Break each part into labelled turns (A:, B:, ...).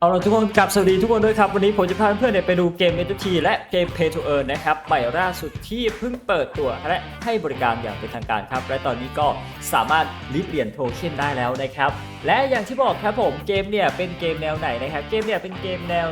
A: เอาละทุกคนกลับสวัสดีทุกคนด้วยครับ วันนี้ผมจะพาเพื่อนๆเนี่ยไปดูเกม m e t และเกม Pay to Earn นะครับใหม่ล่าสุดที่เพิ่งเปิดตัวและให้บริการอย่างเป็นทางการครับ และตอนนี้ก็สามารถลิฟเหรียญโทเค็นได้แล้วนะครับ และอย่างที่บอกครับผมเกมเนี่ยเป็นเกมแนวไหนนะครับ เกมเนี่ยเป็นเกมแนว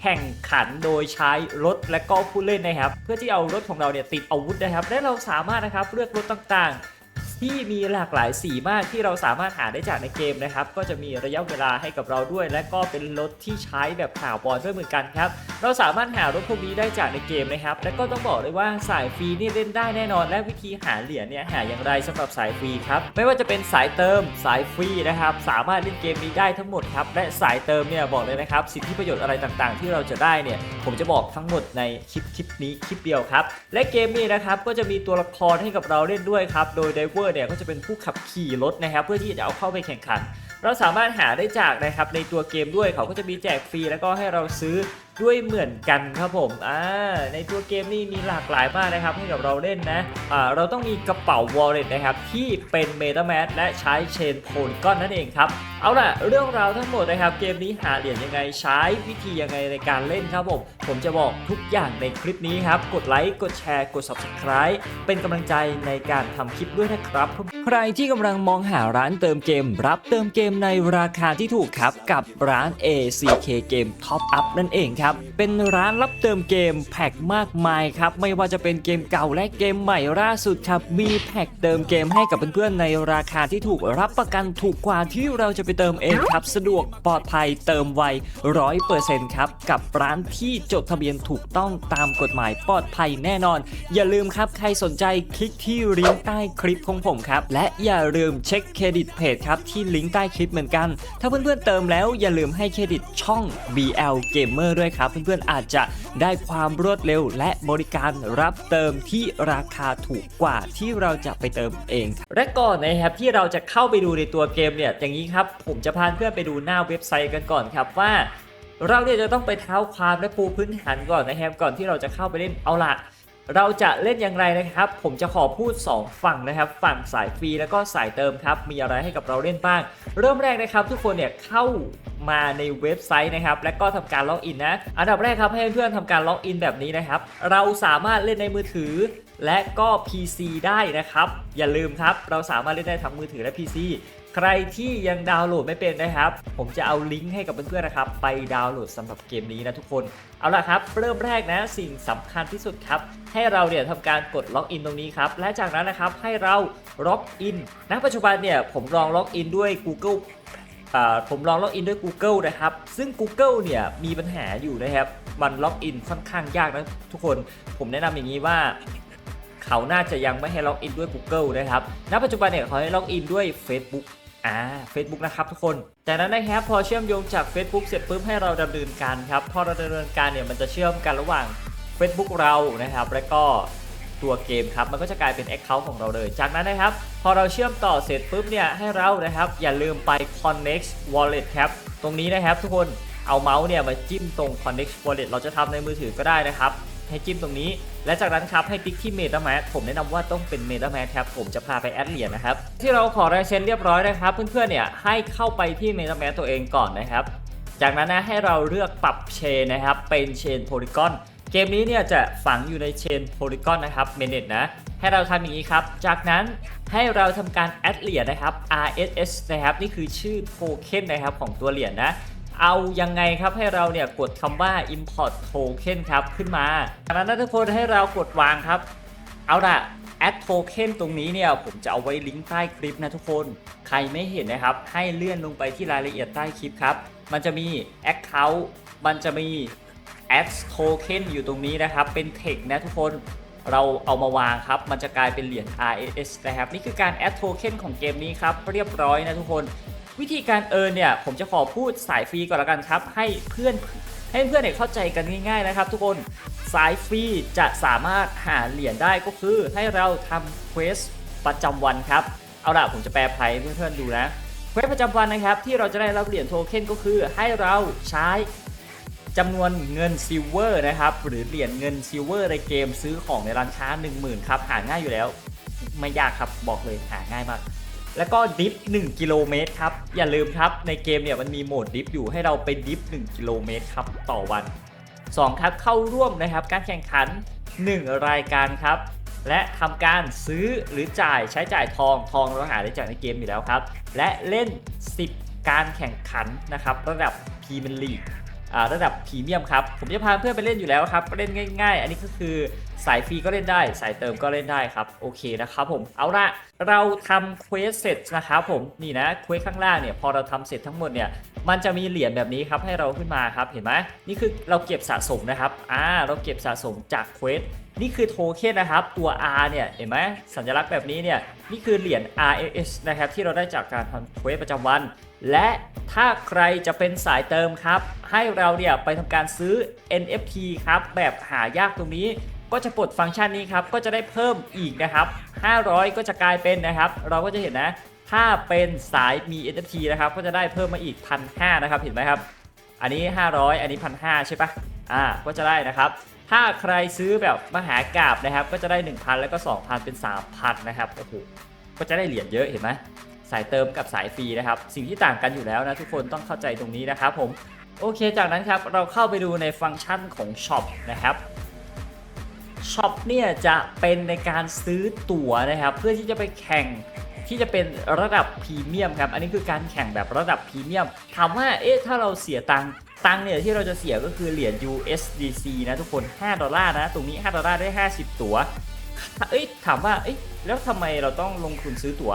A: แข่งขันโดยใช้รถและก็ผู้เล่นนะครับ เพื่อที่เอารถของเราเนี่ยติดอาวุธนะครับ และเราสามารถนะครับเลือกรถต่างๆ ที่มีหลากหลายสีมากที่เราสามารถหาได้จากในเกมนะครับ ก็จะมีระยะเวลาให้กับเราด้วย และก็เป็นรถที่ใช้แบบข่าวบอลด้วยเหมือนกันครับ เราสามารถหารถพวกนี้ได้จากในเกมนะครับ และก็ต้องบอกเลยว่าสายฟรีนี่เล่นได้แน่นอน และวิธีหาเหรียญเนี่ยหาอย่างไรสำหรับสายฟรีครับ ไม่ว่าจะเป็นสายเติมสายฟรีนะครับ สามารถเล่นเกมนี้ได้ทั้งหมดครับ และสายเติมเนี่ยบอกเลยนะครับ สิทธิประโยชน์อะไรต่างๆ ที่เราจะได้เนี่ย ผมจะบอกทั้งหมดในคลิปคลิปนี้คลิปเดียวครับ และเกมนี้นะครับก็จะมีตัวละครให้กับเราเล่นด้วยครับ โดยไดเวอร์เนี่ยก็จะเป็นผู้ขับขี่รถนะครับ เพื่อที่จะเอาเข้าไปแข่งขัน เราสามารถหาได้จากนะครับในตัวเกมด้วยเขาก็จะมีแจกฟรีแล้วก็ให้เราซื้อด้วยเหมือนกันครับผมอ่าในตัวเกมนี่มีหลากหลายมากนะครับให้กับเราเล่นนะอ่าเราต้องมีกระเป๋าวอลเล็ตนะครับที่เป็นเมตาแมสและใช้เชนโพลก้อนนั่นเองครับ เอาล่ะ เรื่องราวทั้งหมดนะครับ เกมนี้หาเหรียญยังไงใช้วิธียังไงในการเล่นครับผม ผมจะบอกทุกอย่างในคลิปนี้ครับ กดไลค์กดแชร์กด subscribe เป็นกำลังใจในการทำคลิปด้วยนะครับ ใครที่กำลังมองหาร้านเติมเกม รับเติมเกมในราคาที่ถูกครับกับร้าน ACK Game Top Up นั่นเองครับเป็นร้านรับเติมเกมแพ็กมากมายครับไม่ว่าจะเป็นเกมเก่าและเกมใหม่ล่าสุดครับมีแพ็กเติมเกมให้กับเพื่อนๆในราคาที่ถูกรับประกันถูกกว่าที่เราจะไปเติมเองครับ สะดวกปลอดภัยเติมไวร้อยเปอร์เซ็นต์ครับ กับร้านที่จดทะเบียนถูกต้องตามกฎหมายปลอดภัยแน่นอน อย่าลืมครับใครสนใจคลิกที่ลิงก์ใต้คลิปของผมครับ และอย่าลืมเช็คเครดิตเพจครับที่ลิงก์ใต้คลิปเหมือนกัน ถ้าเพื่อนๆเติมแล้วอย่าลืมให้เครดิตช่อง BL Gamer ด้วยครับ เพื่อนๆอาจจะได้ความรวดเร็ว และบริการรับเติมที่ราคาถูกกว่าที่เราจะไปเติมเอง และก่อนนะครับที่เราจะเข้าไปดูในตัวเกมเนี่ยอย่างนี้ครับผมจะพาเพื่อนไปดูหน้าเว็บไซต์กันก่อนครับว่า เราเนี่ยจะต้องไปเท้าความและปูพื้นฐานก่อนนะครับก่อนที่เราจะเข้าไปเล่นเอาละเราจะเล่นอย่างไรนะครับ ผมจะขอพูด 2 ฝั่งนะครับ ฝั่งสายฟรีแล้วก็สายเติมครับ มีอะไรให้กับเราเล่นบ้าง เริ่มแรกนะครับ ทุกคนเนี่ยเข้ามาในเว็บไซต์นะครับ และก็ทำการล็อกอินนะ อันดับแรกครับให้เพื่อนๆทำการล็อกอินแบบนี้นะครับ เราสามารถเล่นในมือถือ และก็ PC ได้นะครับ อย่าลืมครับ เราสามารถเล่นได้ทั้งมือถือและ PC ใครที่ยังดาวน์โหลดไม่เป็นนะครับ ผมจะเอาลิงก์ให้กับเพื่อนๆนะครับ ไปดาวน์โหลดสำหรับเกมนี้นะทุกคน เอาล่ะครับ เริ่มแรกนะสิ่งสำคัญที่สุดครับ ให้เราเนี่ยทำการกดล็อกอินตรงนี้ครับ และจากนั้นนะครับให้เราล็อกอินณปัจจุบันเนี่ยผมลองล็อกอินด้วย Google อ่าผมลองล็อกอินด้วย Google นะครับ ซึ่ง Google เนี่ยมีปัญหาอยู่นะครับ มันล็อกอินค่อนข้างยากนะทุกคน ผมแนะนำอย่างนี้ว่าเขาน่าจะยังไม่ให้ล็อกอินด้วย Google นะครับ ณ ปัจจุบันเนี่ยเขาให้ล็อกอินด้วย Facebook อ่า Facebook นะครับทุกคน จากนั้นนะครับพอเชื่อมโยงจาก Facebook เสร็จปุ๊บให้เราดำเนินการครับพอเราดำเนินการเนี่ยมันจะเชื่อมกันระหว่าง Facebook เรานะครับ และก็ตัวเกมครับมันก็จะกลายเป็น Account ของเราเลย จากนั้นนะครับ พอเราเชื่อมต่อเสร็จปุ๊บเนี่ยให้เรานะครับ อย่าลืมไป Connect Wallet ครับตรงนี้นะครับทุกคนเอาเมาส์เนี่ยมาจิ้มตรง Connect Wallet เราจะทำในมือถือก็ได้นะครับ ให้จิ้มตรงนี้ และจากนั้นครับให้ติ๊กที่ MetaMask ผมแนะนำว่าต้องเป็น MetaMask ครับผมจะพาไปแอดเหรียญนะครับ ที่เราขอลายเซ็นเรียบร้อยนะครับเพื่อนๆเนี่ยให้เข้าไปที่ MetaMask ตัวเองก่อนนะครับ จากนั้นนะให้เราเลือกปรับเชนนะครับเป็นเชนโพลีกอนเกมนี้เนี่ยจะฝังอยู่ในเชนโพลีกอนนะครับเมเนตนะให้เราทำอย่างนี้ครับ จากนั้นให้เราทำการแอดเหรียญนะครับ RSS นะครับ นี่คือชื่อโทเค็นนะครับของตัวเหรียญนะ เอายังไงครับให้เราเนี่ยกดคำว่า import token ครับขึ้นมาจากนั้นทุกคนให้เรากดวางครับ เอาละ add token ตรงนี้เนี่ยผมจะเอาไว้ลิงก์ใต้คลิปนะทุกคน ใครไม่เห็นนะครับ ให้เลื่อนลงไปที่รายละเอียดใต้คลิปครับ มันจะมี account มันจะมี add token อยู่ตรงนี้นะครับ เป็น text นะทุกคนเราเอามาวางครับ มันจะกลายเป็นเหรียญ RSS นะครับ นี่คือการ add token ของเกมนี้ครับ เรียบร้อยนะทุกคน วิธีการเอิร์นเนี่ยผมจะขอพูดสายฟรีก่อนละกันครับ ให้เพื่อนให้เพื่อนเนี่ยเข้าใจกันง่ายๆนะครับ ทุกคนสายฟรีจะสามารถหาเหรียญได้ก็คือให้เราทำเควสประจำวันครับเอาล่ะผมจะแปลไพ่เพื่อนๆดูนะเควสประจำวันนะครับที่เราจะได้รับเหรียญโทเค็นก็คือให้เราใช้จำนวนเงินซิลเวอร์นะครับหรือเหรียญเงินซิลเวอร์ในเกมซื้อของในร้านค้า 10,000 ครับ หาง่ายอยู่แล้ว ไม่ยากครับบอกเลยหาง่ายมาก แล้วก็ดิฟ 1 กิโลเมตรครับ อย่าลืมครับในเกมเนี่ยมันมีโหมดดิฟอยู่ให้เราไปดิฟ 1 กิโลเมตรครับต่อวัน 2 ครับเข้าร่วมนะครับการแข่งขัน 1 รายการครับ และทำการซื้อหรือจ่ายใช้จ่ายทองทองเราหาได้จากในเกมอยู่แล้วครับ และเล่น 10 การแข่งขันนะครับระดับพรีเมียร์ลีก ระดับพรีเมียมครับผมจะพาเพื่อนไปเล่นอยู่แล้วครับเล่นง่าย ๆ อันนี้ก็คือสายฟรีก็เล่นได้ สายเติมก็เล่นได้ครับโอเคนะครับผมเอาละเราทำเควสเสร็จนะครับผมนี่นะเควสข้างล่างเนี่ยพอเราทำเสร็จทั้งหมดเนี่ยมันจะมีเหรียญแบบนี้ครับให้เราขึ้นมาครับเห็นไหมนี่คือเราเก็บสะสมนะครับอ่าเราเก็บสะสมจากเควสนี่คือโทเค็นนะครับ ตัว R เนี่ย เห็นไหมสัญลักษณ์แบบนี้เนี่ย นี่คือเหรียญ RS นะครับ ที่เราได้จากการทำเควสประจำวัน และถ้าใครจะเป็นสายเติมครับ ให้เราเนี่ยไปทำการซื้อ NFT ครับ แบบหายากตรงนี้ก็จะปลดฟังก์ชันนี้ครับ ก็จะได้เพิ่มอีกนะครับ 500 ก็จะกลายเป็นนะครับ เราก็จะเห็นนะ ถ้าเป็นสายมี NFT นะครับ ก็จะได้เพิ่มมาอีก 1,500 นะครับ เห็นไหมครับ อันนี้ 500 อันนี้ 1,500 ใช่ปะอ่า ก็จะได้นะครับ ถ้าใครซื้อแบบมหากราบนะครับ ก็จะได้ 1,000 แล้วก็ 2,000 เป็น 3,000 นะครับโอ้โหก็จะได้เหรียญเยอะ เห็นไหม สายเติมกับสายฟรีนะครับ สิ่งที่ต่างกันอยู่แล้วนะทุกคนต้องเข้าใจตรงนี้นะครับผมโอเค จากนั้นครับเราเข้าไปดูในฟังก์ชันของช็อปนะครับช็อปเนี่ยจะเป็นในการซื้อตั๋วนะครับเพื่อที่จะไปแข่งที่จะเป็นระดับพรีเมียมครับอันนี้คือการแข่งแบบระดับพรีเมียมถามว่าเอ๊ะถ้าเราเสียตังค์ตังค์เนี่ยที่เราจะเสียก็คือเหรียญ USDC นะทุกคน 5 ดอลลาร์นะ ตรงนี้ 5 ดอลลาร์ได้ 50 ตั๋วเอ้ยถามว่าเอ้ยแล้วทำไมเราต้องลงทุนซื้อตั๋ว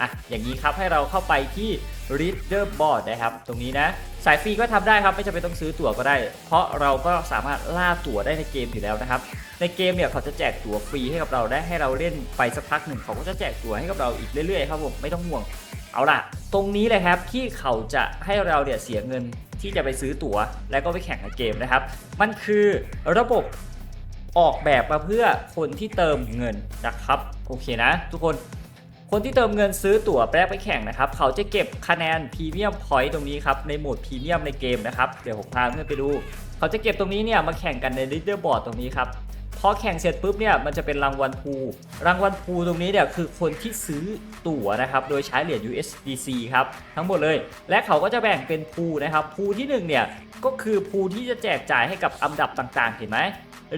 A: อะอย่างนี้ครับให้เราเข้าไปที่ Reader Board นะครับ ตรงนี้นะ สายฟรีก็ทำได้ครับ ไม่จำเป็นต้องซื้อตั๋วก็ได้ เพราะเราก็สามารถล่าตั๋วได้ในเกมอยู่แล้วนะครับ ในเกมเนี่ยเขาจะแจกตั๋วฟรีให้กับเราได้ให้เราเล่นไปสักพักหนึ่งเขาก็จะแจกตั๋วให้กับเราอีกเรื่อยๆครับผมไม่ต้องห่วงเอาล่ะ ตรงนี้เลยครับที่เขาจะให้เราเนี่ยเสียเงินที่จะไปซื้อตั๋ว แล้วก็ไปแข่งในเกมนะครับ มันคือระบบออกแบบมาเพื่อคนที่เติมเงินนะครับ โอเคนะ ทุกคน คนที่เติมเงินซื้อตั๋วแปรไปแข่งนะครับเขาจะเก็บคะแนนพรีเมียมพอยต์ตรงนี้ครับในโหมดพรีเมียมในเกมนะครับเดี๋ยวผมพาเพื่อนไปดู เขาจะเก็บตรงนี้เนี่ยมาแข่งกันใน leader board ตรงนี้ครับพอแข่งเสร็จปุ๊บเนี่ยมันจะเป็นรางวัลพูรางวัลพูตรงนี้เนี่ยคือคนที่ซื้อตั๋วนะครับโดยใช้เหรียญ USDC ครับทั้งหมดเลย และเขาก็จะแบ่งเป็นพูนะครับพูที่หนึ่งเนี่ยก็คือพูที่จะแจกจ่ายให้กับอันดับต่างๆ เห็นไหม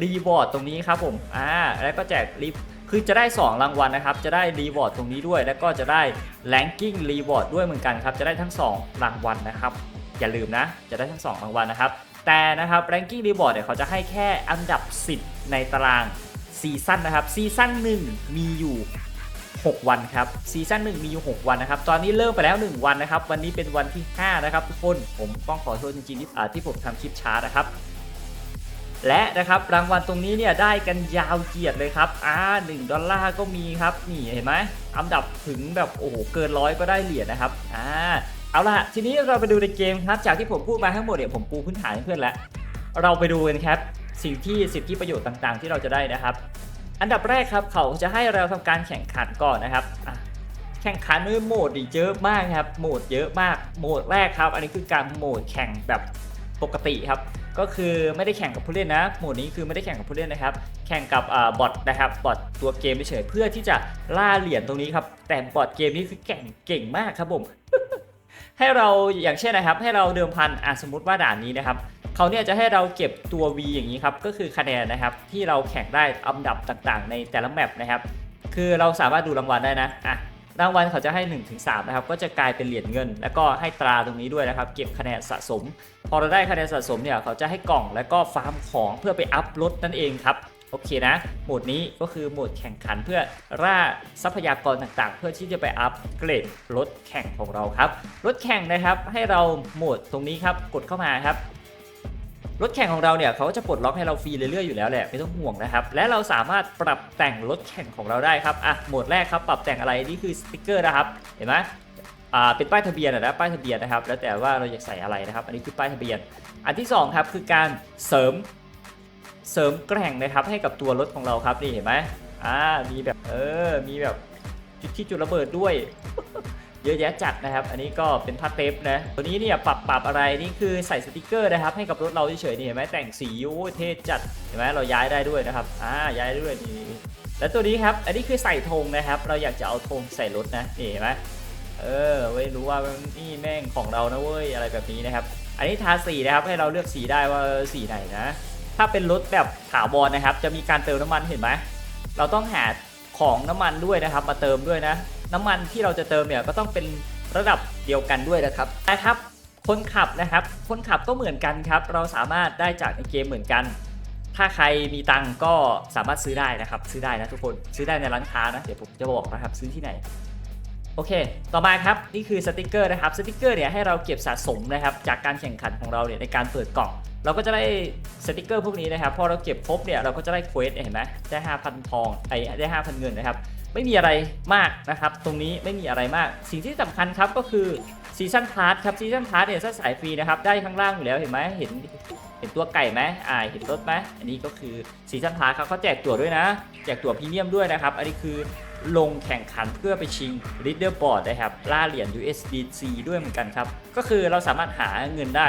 A: รีวอร์ดตรงนี้ครับผมอ่าแล้วก็แจกรี คือจะได้ 2 รางวัลนะครับ จะได้รีวอร์ดตรงนี้ด้วย แล้วก็จะได้แ a งกิ้งรีวอร์ดด้วยเหมือนกันครับ จะได้ทั้ง 2 รางวัลนะครับ อย่าลืมนะ จะได้ทั้ง 2 รางวัลนะครับ แต่นะครับแ a งกิ้งรีวอร์ดเนี่ยเขาจะให้แค่อันดับ 10 ในตารางซีซั่นนะครับ ซีซั่น1 มีอยู่ 6 วันครับ ซีซั่น1 มีอยู่ 6 วันนะครับ ตอนนี้เริ่มไปแล้ว 1 วันนะครับ วันนี้เป็นวันที่ 5 นะครับทุกคน ผมต้องขอโทษจริงๆที่ที่ผมทำคลิปช้านะครับ และนะครับรางวัลตรงนี้เนี่ยได้กันยาวเหยียดเลยครับอ่าหนึ่งดอลลาร์ก็มีครับนี่เห็นไหมอันดับถึงแบบโอ้โหเกินร้อยก็ได้เหรียญนะครับอ่าเอาล่ะทีนี้เราไปดูในเกมครับจากที่ผมพูดมาทั้งหมดเนี่ยผมปูพื้นฐานให้เพื่อนแล้ว เราไปดูกันครับสิ่งที่สิทธิประโยชน์ต่างๆ ที่เราจะได้นะครับ อันดับแรกครับเขาจะให้เราทำการแข่งขันก่อนนะครับแข่งขันด้วยโหมดอีเยอะมากครับโหมดเยอะมากโหมดแรกครับ อันนี้คือการโหมดแข่งแบบ ปกติครับ ก็คือไม่ได้แข่งกับผู้เล่นนะ โหมดนี้คือไม่ได้แข่งกับผู้เล่นนะครับ แข่งกับอบอทนะครับบอทตัวเกมเฉยเพื่อที่จะล่าเหรียญตรงนี้ครับ แต่บอทเกมนี้คือเก่งเก่งมากครับผมให้เราอย่างเช่นนะครับ ให้เราเดิมพันอะสมมติว่าด่านนี้นะครับเขาเนี่ยจะให้เราเก็บตัว V อย่างนี้ครับก็คือคะแนนนะครับที่เราแข่งได้อันดับต่างๆ ในแต่ละแมปนะครับ คือเราสามารถดูรางวัลได้นะอะ รางวัลเขาจะให้1นถึงสนะครับก็จะกลายเป็นเหรียญเงิน แล้วก็ให้ตราตรงนี้ด้วยนะครับ เก็บคะแนนสะสม พอเราได้คะแนนสะสมเนี่ยเขาจะให้กล่องแล้วก็ฟาร์มของเพื่อไปอัพรถนั่นเองครับโอเคนะ โหมดนี้ก็คือโหมดแข่งขันเพื่อล่าทรัพยากรต่างๆ เพื่อที่จะไปอัพเกรดรถแข่งของเราครับ รถแข่งนะครับให้เราโหมดตรงนี้ครับกดเข้ามาครับ รถแข่งของเราเนี่ยเขาก็จะปลดล็อกให้เราฟรีเรื่อยๆอยู่แล้วแหละไม่ต้องห่วงนะครับ และเราสามารถปรับแต่งรถแข่งของเราได้ครับอะโหมดแรกครับปรับแต่งอะไรนี่คือสติกเกอร์นะครับเห็นไหมอ่าเป็นป้ายทะเบียนนะป้ายทะเบียนนะครับ แล้วแต่ว่าเราอยากใส่อะไรนะครับ อันนี้คือป้ายทะเบียน อันที่สองครับคือการเสริมเสริมแกร่งนะครับให้กับตัวรถของเราครับนี่เห็นไหมอ่ามีแบบเออมีแบบจุดที่จุดระเบิดด้วย เยอะแยะจัดนะครับ อันนี้ก็เป็นผ้าเทปนะ ตัวนี้เนี่ยปรับปรับอะไรนี่คือใส่สติกเกอร์นะครับ ให้กับรถเราเฉยๆนี่เห็นไหมแต่งสีโอ้ยเท่จัดเห็นไหมเราย้ายได้ด้วยนะครับอ่าย้ายได้ด้วยนี่แล้วตัวนี้ครับ อันนี้คือใส่ธงนะครับ เราอยากจะเอาธงใส่รถนะนี่เห็นไหมเออไว้รู้ว่านี่แม่งของเรานะเว้ยอะไรแบบนี้นะครับ อันนี้ทาสีนะครับให้เราเลือกสีได้ว่าสีไหนนะ ถ้าเป็นรถแบบถาวรนะครับ จะมีการเติมน้ำมันเห็นไหมเราต้องหาของน้ำมันด้วยนะครับ มาเติมด้วยนะ น้ำมันที่เราจะเติมเนี่ยก็ต้องเป็นระดับเดียวกันด้วยนะครับนะครับ คนขับนะครับ คนขับก็เหมือนกันครับ เราสามารถได้จากในเกมเหมือนกัน ถ้าใครมีตังก็สามารถซื้อได้นะครับ ซื้อได้นะทุกคนซื้อได้ในร้านค้านะเดี๋ยวผมจะบอกนะครับซื้อที่ไหนโอเค ต่อมาครับนี่คือสติกเกอร์นะครับสติกเกอร์เนี่ยให้เราเก็บสะสมนะครับจากการแข่งขันของเราเนี่ยในการเปิดกล่อง เราก็จะได้สติกเกอร์พวกนี้นะครับพอเราเก็บครบเนี่ยเราก็จะได้เควสเห็นไหมได้ 5,000 ทองไอ้ได้ 5,000 เงินนะครับ ไม่มีอะไรมากนะครับ ตรงนี้ไม่มีอะไรมาก สิ่งที่สำคัญครับก็คือซีซันพาร์ทครับซีซันพาร์ทเนี่ยถ้าสายฟรีนะครับ ได้ข้างล่างอยู่แล้วเห็นไหมเห็นเห็นตัวไก่ไหมอ่า เห็นรถไหมอันนี้ก็คือซีซันพาร์ทเขาแจกตั๋วด้วยนะ แจกตั๋วพรีเมียมด้วยนะครับ อันนี้คือลงแข่งขันเพื่อไปชิง Leader Board นะครับ ล่าเหรียญ USDC ด้วยเหมือนกันครับ ก็คือเราสามารถหาเงินได้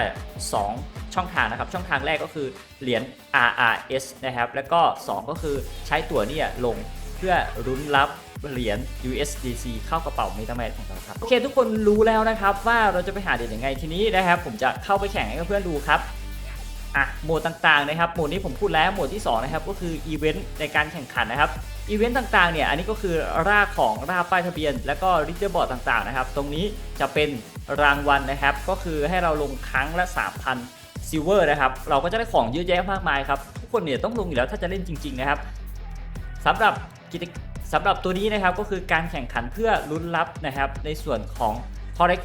A: 2 ช่องทางนะครับ ช่องทางแรกก็คือเหรียญ RRS นะครับ แล้วก็ 2 ก็คือใช้ตั๋วเนี่ยลง พื่อรุ้นรับเหรียญ USDC เข้ากระเป๋า MetaMask ของเราครับ โอเค ทุกคนรู้แล้วนะครับว่าเราจะไปหาเหรียญยังไงทีนี้นะครับ ผมจะเข้าไปแข่งให้เพื่อนๆดูครับอะโหมดต่างๆนะครับโหมดนี้ผมพูดแล้วโหมดที่ 2 นะครับก็คืออีเวนต์ในการแข่งขันนะครับอีเวนต์ต่างๆเนี่ยอันนี้ก็คือรากของรากป้ายทะเบียน แล้วก็ริเดอร์บอร์ดต่างๆนะครับ ตรงนี้จะเป็นรางวัลนะครับ ก็คือให้เราลงครั้งละ 3,000ซิลเวอร์นะครับเราก็จะได้ของเยอะแยะมากมายครับทุกคนเนี่ยต้องลงอยู่แล้วถ้าจะเล่นจริง ๆ นะครับสำหรับ กิจสำหรับตัวนี้นะครับก็คือการแข่งขันเพื่อลุ้นรับนะครับในส่วนของคอร์เรก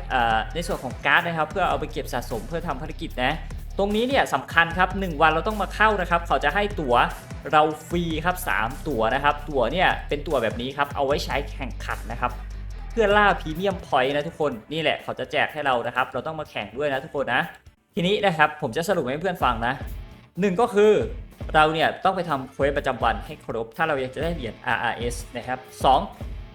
A: ในส่วนของการ์ดนะครับ เพื่อเอาไปเก็บสะสมเพื่อทำภารกิจนะตรงนี้เนี่ยสำคัญครับ 1 วันเราต้องมาเข้านะครับ เขาจะให้ตั๋วเราฟรีครับ 3 ตั๋วนะครับ ตั๋วเนี่ยเป็นตั๋วแบบนี้ครับเอาไว้ใช้แข่งขันนะครับ เพื่อล่าพรีเมียมพอยต์นะทุกคนนี่แหละเขาจะแจกให้เรานะครับ เราต้องมาแข่งด้วยนะทุกคนนะ ทีนี้นะครับผมจะสรุปให้เพื่อนฟังนะหนึ่งก็คือ เราเนี่ยต้องไปทำเควสประจำวันให้ครบ ถ้าเราอยากจะได้เหรียญ RRS นะครับสอง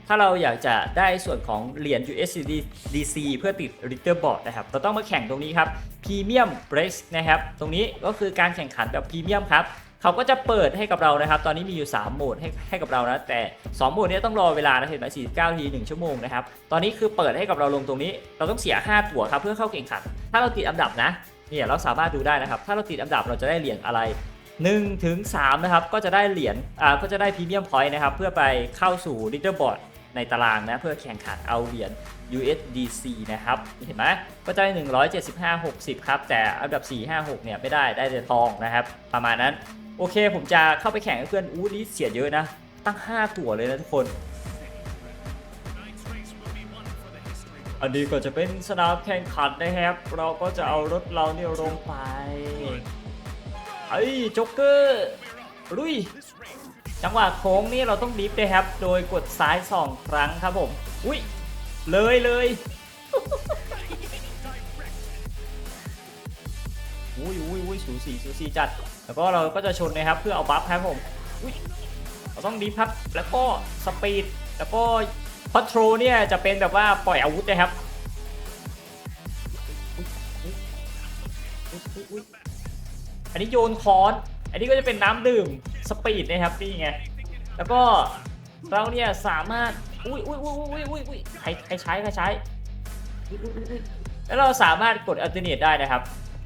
A: ถ้าเราอยากจะได้ส่วนของเหรียญ USDC เพื่อติด r i t t e r Board นะครับ เราต้องมาแข่งตรงนี้ครับ Premium Race นะครับ ตรงนี้ก็คือการแข่งขันแบบพรีเมียมครับเขาก็จะเปิดให้กับเรานะครับ ตอนนี้มีอยู่ 3 โหมดให้ให้กับเรานะ แต่ 2 โหมดนี้ต้องรอเวลานะเห็นไหม49ที1ชั่วโมงนะครับ ตอนนี้คือเปิดให้กับเราลงตรงนี้ เราต้องเสีย 5 ตั๋วครับเพื่อเข้าแข่งขัน ถ้าเราติดอันดับนะ เนี่ยเราสามารถดูได้นะครับ ถ้าเราติดอันดับเราจะได้เหรียญอะไร 1ถึง3นะครับก็จะได้เหรียญอ่าก็จะได้พรีเมียมพอยต์นะครับเพื่อไปเข้าสู่ Leaderboard ในตารางนะเพื่อแข่งขันเอาเหรียญ USDC นะครับเห็นไหมก็จะได้ 175 60 ครับ แต่อันดับ 4 5 6 เนี่ยไม่ได้ได้แต่ทองนะครับ ประมาณนั้น โอเคผมจะเข้าไปแข่งกับเพื่อนอู้นี่เสียเยอะนะ ตั้ง 5 ตัวเลยนะทุกคน อันนี้ก็จะเป็นสนามแข่งขันนะครับ เราก็จะเอารถเราเนี่ยลงไป ไอ้ยโจ๊กเกอร์ลุยจังหวะโค้งนี่เราต้องดิฟนะครับ โดยกดซ้าย 2 ครั้งครับผม อุ้ย เลยเลยอุ้ยอุ้ยอุ้ยสูสีสูสีจัด แล้วก็เราก็จะชนนะครับเพื่อเอาบัฟครับผม อุ้ย เราต้องดิฟครับ แล้วก็สปีด แล้วก็พัทโทรเนี่ยจะเป็นแบบว่าปล่อยอาวุธนะครับ อันนี้โยนค้อน อันนี้ก็จะเป็นน้ำดื่มสปีดนะครับนี่ไง แล้วก็เราเนี่ยสามารถ อุ้ยอุ้ยอุ้ยอุ้ยอุ้ยอุ้ยใครใครใช้ใครใช้ แล้วเราสามารถกดอัลเทอร์เนทได้นะครับ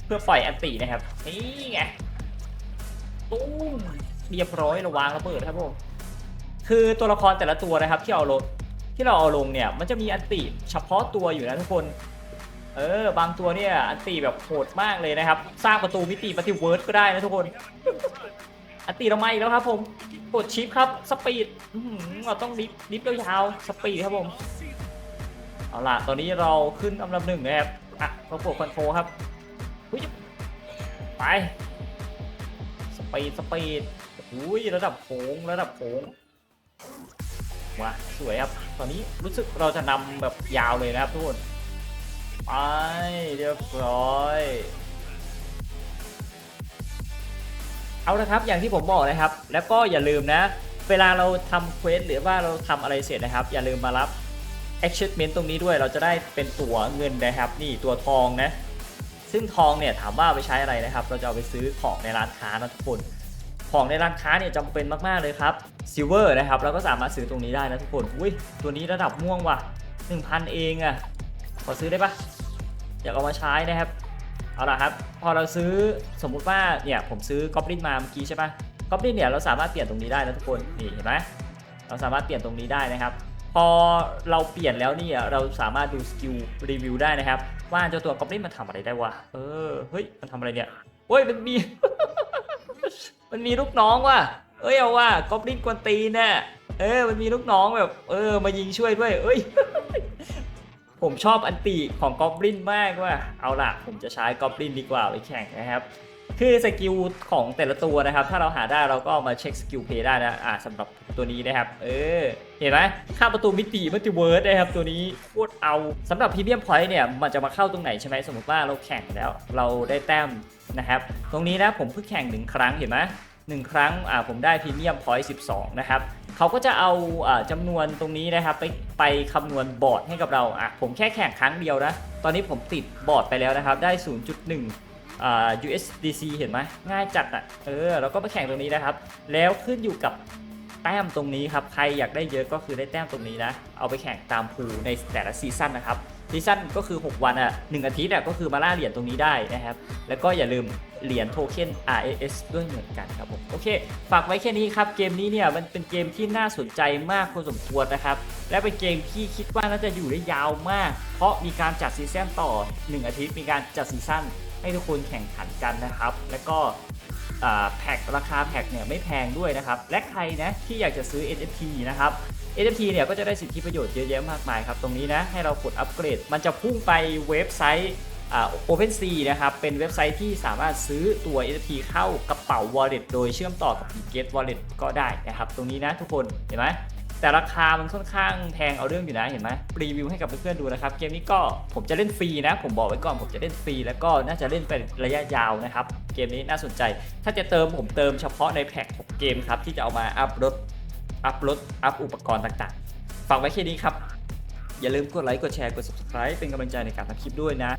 A: เพื่อปล่อยอันตินะครับ นี่ไงตุ้มเรียบร้อยระวางระเบิดครับผม คือตัวละครแต่ละตัวนะครับที่เอาลงที่เราเอาลงเนี่ยมันจะมีอันติเฉพาะตัวอยู่นะทุกคน เออบางตัวเนี่ยอันติแบบโหดมากเลยนะครับ สร้างประตูมิติมัลติเวิร์สก็ได้นะทุกคน อันติเรามาอีกแล้วครับผมกดชิปครับสปีดอ๋อหือเราต้องดิฟดิฟยาวๆสปีดครับผมเอาล่ะตอนนี้เราขึ้นอันดับหนึ่งนะครับอะเรากดคอนโทรครับไปสปีดสปีดอุ้ยระดับโค้งระดับโค้งว้าสวยครับ ตอนนี้รู้สึกเราจะนำแบบยาวเลยนะครับทุกคน ไปเรียบร้อย เอาละครับอย่างที่ผมบอกนะครับ แล้วก็อย่าลืมนะ เวลาเราทำเควสหรือว่าเราทำอะไรเสร็จนะครับ อย่าลืมมารับ achievement ตรงนี้ด้วยเราจะได้เป็นตั๋วเงินนะครับ นี่ตัวทองนะ ซึ่งทองเนี่ยถามว่าเอาไปใช้อะไรนะครับ เราจะเอาไปซื้อของในร้านค้านะทุกคน ของในร้านค้าเนี่ยจำเป็นมากๆเลยครับซิลเวอร์นะครับเราก็สามารถซื้อตรงนี้ได้นะทุกคน อุ้ยตัวนี้ระดับม่วงว่ะ 1,000 เองอะ่ะ ขอซื้อได้ปะอยากเอามาใช้นะครับ เอาละครับ พอเราซื้อสมมุติว่าเนี่ยผมซื้อกอบลินมาเมื่อกี้ใช่ปะกอบลินเนี่ยเราสามารถเปลี่ยนตรงนี้ได้นะทุกคนนี่เห็นไหมเราสามารถเปลี่ยนตรงนี้ได้นะครับ พอเราเปลี่ยนแล้วเนี่ยเราสามารถดูสกิลรีวิวได้นะครับ ว่าเจ้าตัวกอบลินมันทำอะไรได้วะเออเฮ้ยมันทำอะไรเนี่ยเฮ้ยมันมี มันมีลูกน้องว่ะเอ้ยเอาว่ากอบลินกวนตีนน่ะเออมันมีลูกน้องแบบ เออมายิงช่วยด้วย เอ้ย ผมชอบอันติของกอบลินมากว่า เอาล่ะ ผมจะใช้กอบลินดีกว่าไปแข่งนะครับ คือสกิลของแต่ละตัวนะครับ ถ้าเราหาได้เราก็มาเช็คสกิลเพย์ได้นะอ่าสำหรับตัวนี้นะครับ เออ เห็นไหมข้าประตูมิติมัลติเวิร์สนะครับ ตัวนี้โคตรเอาสำหรับพรีเมียมพอยต์เนี่ย มันจะมาเข้าตรงไหนใช่ไหมสมมติว่าเราแข่งแล้ว เราได้แต้มนะครับ ตรงนี้นะผมเพิ่งแข่งหนึ่งครั้งเห็นไหมหนึ่งครั้งอ่าผมได้พรีเมียมพอยต์12 นะครับ เขาก็จะเอาจำจำนวนตรงนี้นะครับ ไปไปคำนวณบอร์ดให้กับเราอะผมแค่แข่งครั้งเดียวนะ ตอนนี้ผมติดบอร์ดไปแล้วนะครับ ได้ 0.1 USDC เห็นไหมง่ายจัดอะเออเราก็มาแข่งตรงนี้นะครับ แล้วขึ้นอยู่กับแต้มตรงนี้ครับ ใครอยากได้เยอะก็คือได้แต้มตรงนี้นะ เอาไปแข่งตามพูในแต่ละซีซั่นนะครับ ซีซั่นก็คือ 6 วันอะหนึ่งอาทิตย์อะก็คือมาล่าเหรียญตรงนี้ได้นะครับ แล้วก็อย่าลืมเหรียญโทเค็น RAS ด้วยเหมือนกันครับผมโอเค ฝากไว้แค่นี้ครับ เกมนี้เนี่ยมันเป็นเกมที่น่าสนใจมากพอสมควรนะครับ และเป็นเกมที่คิดว่าน่าจะอยู่ได้ยาวมาก เพราะมีการจัดซีซั่นต่อ 1 อาทิตย์มีการจัดซีซั่นให้ทุกคนแข่งขันกันนะครับ แล้วก็ แพ็คราคาแพ็คเนี่ยไม่แพงด้วยนะครับ และใครนะที่อยากจะซื้อ NFT นะครับ NFT เนี่ยก็จะได้สิทธิประโยชน์เยอะแยะมากมายครับ ตรงนี้นะให้เรากดอัปเกรด มันจะพุ่งไปเว็บไซต์อ่า OpenSea นะครับ เป็นเว็บไซต์ที่สามารถซื้อตัว NFT เข้ากระเป๋า Wallet โดยเชื่อมต่อกับ Get Wallet ก็ได้นะครับ ตรงนี้นะทุกคนเห็นไหม แต่ราคามันค่อนข้างแพงเอาเรื่องอยู่นะเห็นไหมรีวิวให้กับเพื่อนๆดูนะครับ เกมนี้ก็ผมจะเล่นฟรีนะ ผมบอกไว้ก่อนผมจะเล่นฟรีแล้วก็น่าจะเล่นเป็นระยะยาวนะครับ เกมนี้น่าสนใจ ถ้าจะเติมผมเติมเฉพาะในแพ็คของเกมครับที่จะเอามาอัพรถอัพรถอัพอุปกรณ์ต่างๆฝากไว้แค่นี้ครับ อย่าลืมกดไลค์กดแชร์กด subscribe เป็นกำลังใจในการทำคลิปด้วยนะ